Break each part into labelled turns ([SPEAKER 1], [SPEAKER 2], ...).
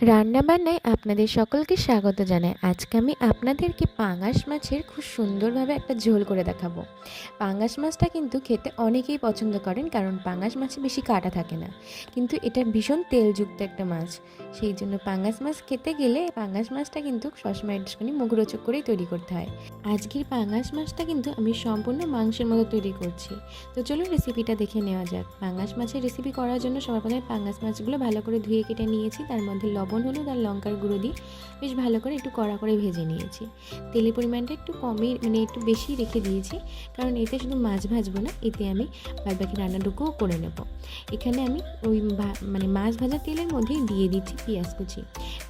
[SPEAKER 1] রান্নাবান্নায় আপনাদের সকলকে স্বাগত জানাই। আজকে আমি আপনাদেরকে পাঙাশ মাছের খুব সুন্দরভাবে একটা ঝোল করে দেখাবো। পাঙাশ মাছটা কিন্তু খেতে অনেকেই পছন্দ করেন কারণ পাঙাশ মাছে বেশি কাটা থাকে না। কিন্তু এটা ভীষণ তেলযুক্ত একটা মাছ। সেই জন্য পাঙাশ মাছ খেতে গেলে পাঙাশ মাছটা কিন্তু সবসময় একটুখানি মুখরোচক করেই তৈরি করতে হয়। আজকের পাঙাশ মাছটা কিন্তু আমি সম্পূর্ণ মাংসের মতো তৈরি করছি। তো চলুন রেসিপিটা দেখে নেওয়া যাক। পাঙাশ মাছের রেসিপি করার জন্য সবার প্রথমে পাঙাশ মাছগুলো ভালো করে ধুয়ে কেটে নিয়েছি। তার মধ্যে লবণ হলুদ আর লঙ্কার গুঁড়ো দিয়ে বেশ ভালো করে একটু কড়া করে ভেজে নিয়েছি। তেলের পরিমাণটা একটু কমই মানে একটু বেশি রেখে দিয়েছি। কারণ এতে শুধু মাছ ভাজবো না, এতে আমি বাদ বাকি রান্নাটুকুও করে নেব। এখানে আমি ওই মানে মাছ ভাজা তেলের মধ্যেই দিয়ে দিচ্ছি পেঁয়াজ কুচি।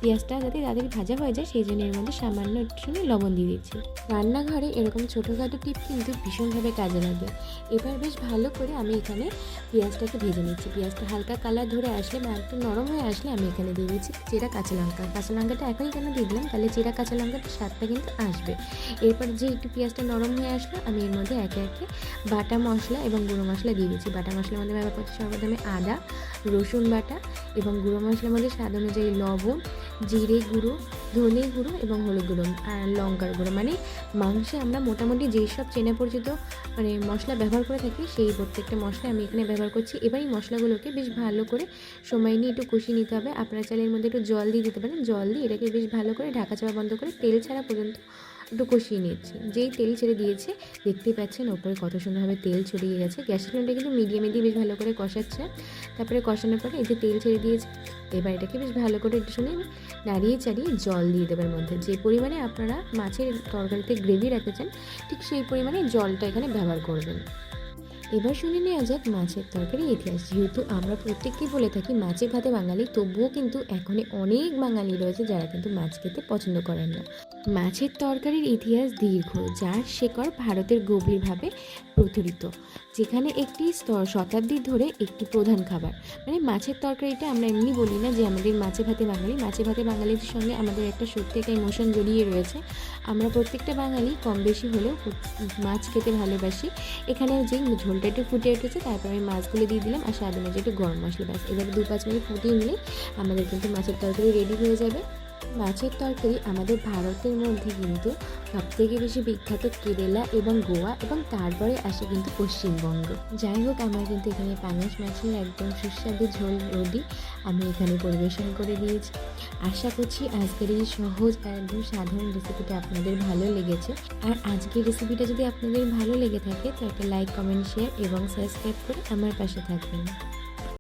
[SPEAKER 1] পেঁয়াজটা যাতে তাড়াতাড়ি ভাজা হয়ে যায়, সেই জন্য এর মধ্যে সামান্য একটুখানি লবণ দিয়ে দিচ্ছি। রান্নাঘরে এরকম ছোটোখাটো টিপ কিন্তু ভীষণভাবে কাজে লাগে। এবার বেশ ভালো করে আমি এখানে পেঁয়াজটাকে ভেজে নিচ্ছি। পেঁয়াজটা হালকা কালার ধরে আসলে বা একটু নরম হয়ে আসলে আমি এখানে দিয়ে দিচ্ছি। চেরা কাঁচা লঙ্কা। কাঁচা লঙ্কাটা এখনই কেন দিয়ে দিলাম? তাহলে চিরা কাঁচা লঙ্কাটা স্বাদটা কিন্তু আসবে। এরপর যে একটু পেঁয়াজটা নরম হয়ে আসলো, আমি এর মধ্যে একে একে বাটা মশলা এবং গুঁড়ো মশলা দিয়ে দিচ্ছি। বাটা মশলার মধ্যে ব্যবহার করছি সর্বপ্রথমে আদা, রসুন বাটা এবং গুঁড়ো মশলার মধ্যে স্বাদ অনুযায়ী লবণ, জিরে গুঁড়ো ধনে গুঁড়ো এবং হলুদ গুঁড়ো আর লঙ্কার গুঁড়ো। মানে মাংসে আমরা মোটামুটি যেই সব চেনা পরিচিত মানে মশলা ব্যবহার করে থাকি, সেই প্রত্যেকটা মশলা আমি এখানে ব্যবহার করছি। এবার এই মশলাগুলোকে বেশ ভালো করে সময় নিয়ে একটু কষিয়ে নিতে হবে। আপনারা চাইলে এর মধ্যে একটু জল দিয়ে দিতে পারেন। জল দিয়ে এটাকে বেশ ভালো করে ঢাকা চাপা বন্ধ করে তেল ছাড়া পর্যন্ত একটু কষিয়ে নিয়েছি যেই তেল ছেড়ে দিয়েছে, দেখতেই পাচ্ছেন ওপরে কত সুন্দরভাবে তেল ছড়িয়ে গেছে। গ্যাস ফ্লেমটা কিন্তু মিডিয়ামে দিয়ে বেশ ভালো করে কষাচ্ছে। তারপরে কষানোর পরে এই যে তেল ছেড়ে দিয়েছে, এবার এটাকে বেশ ভালো করে একটু শুনে নাড়িয়ে চাড়িয়ে জল দিয়ে দেবার মধ্যে। যে পরিমাণে আপনারা মাছের তরকারিতে গ্রেভি রাখতে চান, ঠিক সেই পরিমাণে জলটা এখানে ব্যবহার করবেন। এবার শুনে নেওয়া যাক মাছের তরকারি ইতিহাস। যেহেতু আমরা প্রত্যেককেই বলে থাকি মাছে ভাতে বাঙালি, তবুও কিন্তু এখনই অনেক বাঙালি রয়েছে যারা কিন্তু মাছ খেতে পছন্দ করেন না। মাছের তরকারির ইতিহাস দীর্ঘ, যার শেকড় ভারতের গভীরভাবে প্রচলিত, যেখানে একটি শতাব্দী ধরে একটি প্রধান খাবার। মানে মাছের তরকারিটা আমরা এমনি বলি না যে আমাদের মাছে ভাতে বাঙালি। মাছে ভাতে বাঙালির সঙ্গে আমাদের একটা সত্যি একটা ইমোশন জড়িয়ে রয়েছে। আমরা প্রত্যেকটা বাঙালি কম বেশি হলেও মাছ খেতে ভালোবাসি। এখানে যে ঝোলটা একটু ফুটে উঠেছে, তারপর আমি মাছগুলো দিয়ে দিলাম আর স্বাদ অনুযায়ী একটু গরম মশলা ব্যাস। এভাবে দু পাঁচ মিনিট ফুটিয়ে নিলে আমাদের কিন্তু মাছের তরকারি রেডি হয়ে যাবে। মাছের তরকারি আমাদের ভারতের মধ্যে কিন্তু সবথেকে বেশি বিখ্যাত কেরালা এবং গোয়া এবং তারপরে আসে কিন্তু পশ্চিমবঙ্গ। যাই হোক, আমার কিন্তু এখানে পাঙাশ মাছের একদম সুস্বাদু ঝোল রোদি আমি এখানে পরিবেশন করে দিয়েছি। আশা করছি আজকের এই সহজ আর একদম সাধারণ রেসিপিটা আপনাদের ভালো লেগেছে। আর আজকের রেসিপিটা যদি আপনাদের ভালো লেগে থাকে তো একটা লাইক কমেন্ট শেয়ার এবং সাবস্ক্রাইব করে আমার পাশে থাকবেন।